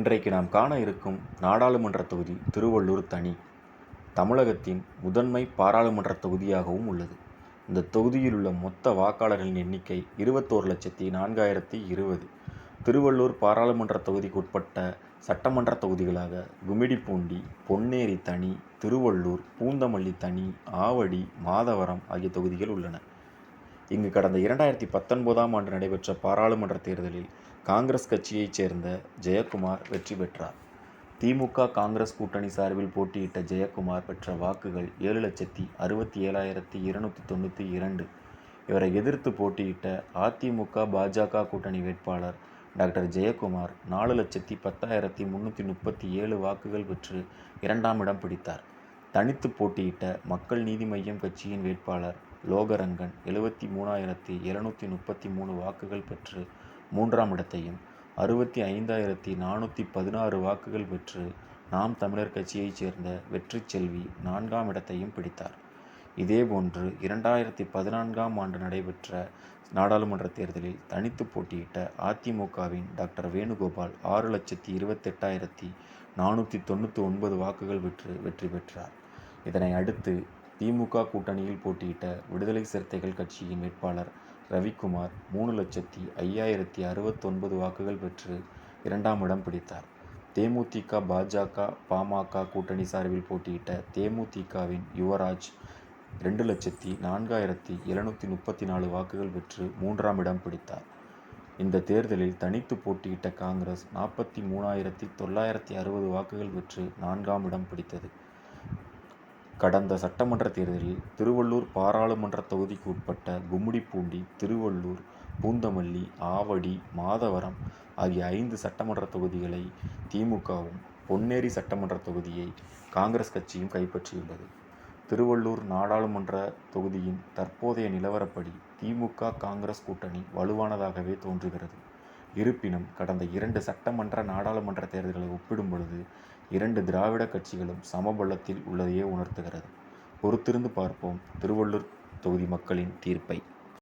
இன்றைக்கு நாம் காண இருக்கும் நாடாளுமன்ற தொகுதி திருவள்ளூர் தனி தமிழகத்தின் முதன்மை பாராளுமன்ற தொகுதியாகவும் உள்ளது. இந்த தொகுதியில் உள்ள மொத்த வாக்காளர்களின் எண்ணிக்கை இருபத்தோரு லட்சத்தி நான்காயிரத்தி இருபது. திருவள்ளூர் பாராளுமன்ற தொகுதிக்குட்பட்ட சட்டமன்ற தொகுதிகளாக கும்மிடிப்பூண்டி பொன்னேரி தனி திருவள்ளூர் பூந்தமல்லி தனி ஆவடி மாதவரம் ஆகிய தொகுதிகள் உள்ளன. இங்கு கடந்த இரண்டாயிரத்தி பத்தொன்பதாம் ஆண்டு நடைபெற்ற பாராளுமன்ற தேர்தலில் காங்கிரஸ் கட்சியைச் சேர்ந்த ஜெயக்குமார் வெற்றி பெற்றார். திமுக காங்கிரஸ் கூட்டணி சார்பில் போட்டியிட்ட ஜெயக்குமார் பெற்ற வாக்குகள் ஏழு லட்சத்தி அறுபத்தி ஏழாயிரத்தி இருநூற்றி தொண்ணூற்றி இரண்டு. இவரை எதிர்த்து போட்டியிட்ட அதிமுக பாஜக கூட்டணி வேட்பாளர் டாக்டர் ஜெயக்குமார் நாலு லட்சத்தி பத்தாயிரத்தி முந்நூற்றி முப்பத்தி ஏழு வாக்குகள் பெற்று இரண்டாம் இடம் பிடித்தார். தனித்து போட்டியிட்ட மக்கள் நீதி மையம் கட்சியின் வேட்பாளர் லோகரங்கன் எழுபத்தி மூணாயிரத்தி எழுநூற்றி முப்பத்தி மூணு வாக்குகள் பெற்று மூன்றாம் இடத்தையும் அறுபத்தி ஐந்தாயிரத்தி நானூற்றி பதினாறு வாக்குகள் பெற்று நாம் தமிழர் கட்சியைச் சேர்ந்த வெற்றி செல்வி நான்காம் இடத்தையும் பிடித்தார். இதேபோன்று இரண்டாயிரத்தி பதினான்காம் ஆண்டு நடைபெற்ற நாடாளுமன்ற தேர்தலில் தனித்து போட்டியிட்ட அதிமுகவின் டாக்டர் வேணுகோபால் ஆறு லட்சத்தி இருபத்தெட்டாயிரத்தி நானூற்றி தொண்ணூற்றி ஒன்பது வாக்குகள் பெற்று வெற்றி பெற்றார். இதனை அடுத்து திமுக கூட்டணியில் போட்டியிட்ட விடுதலை சிறுத்தைகள் கட்சியின் வேட்பாளர் ரவிக்குமார் மூணு லட்சத்தி ஐயாயிரத்தி அறுபத்தொன்பது வாக்குகள் பெற்று இரண்டாம் இடம் பிடித்தார். தேமுதிக பாஜக பாமக கூட்டணி சார்பில் போட்டியிட்ட தேமுதிகவின் யுவராஜ் ரெண்டு லட்சத்தி நான்காயிரத்தி எழுநூற்றி முப்பத்தி நாலு வாக்குகள் பெற்று மூன்றாம் இடம் பிடித்தார். இந்த தேர்தலில் தனித்து போட்டியிட்ட காங்கிரஸ் நாற்பத்தி மூணாயிரத்தி தொள்ளாயிரத்தி அறுபது வாக்குகள் பெற்று நான்காம் இடம் பிடித்தது. கடந்த சட்டமன்ற தேர்தலில் திருவள்ளூர் பாராளுமன்ற தொகுதிக்கு உட்பட்ட கும்மிடிப்பூண்டி திருவள்ளூர் பூந்தமல்லி ஆவடி மாதவரம் ஆகிய ஐந்து சட்டமன்ற தொகுதிகளை திமுகவும் பொன்னேரி சட்டமன்ற தொகுதியை காங்கிரஸ் கட்சியும் கைப்பற்றியுள்ளது. திருவள்ளூர் நாடாளுமன்ற தொகுதியின் தற்போதைய நிலவரப்படி திமுக காங்கிரஸ் கூட்டணி வலுவானதாகவே தோன்றுகிறது. இருப்பினும் கடந்த இரண்டு சட்டமன்ற நாடாளுமன்ற தேர்தல்களை ஒப்பிடும் பொழுது இரண்டு திராவிட கட்சிகளும் சமபலத்தில் உள்ளதையே உணர்த்துகிறது. பொறுத்திருந்து பார்ப்போம். திருவள்ளூர் தொகுதி மக்களின் தீர்ப்பை.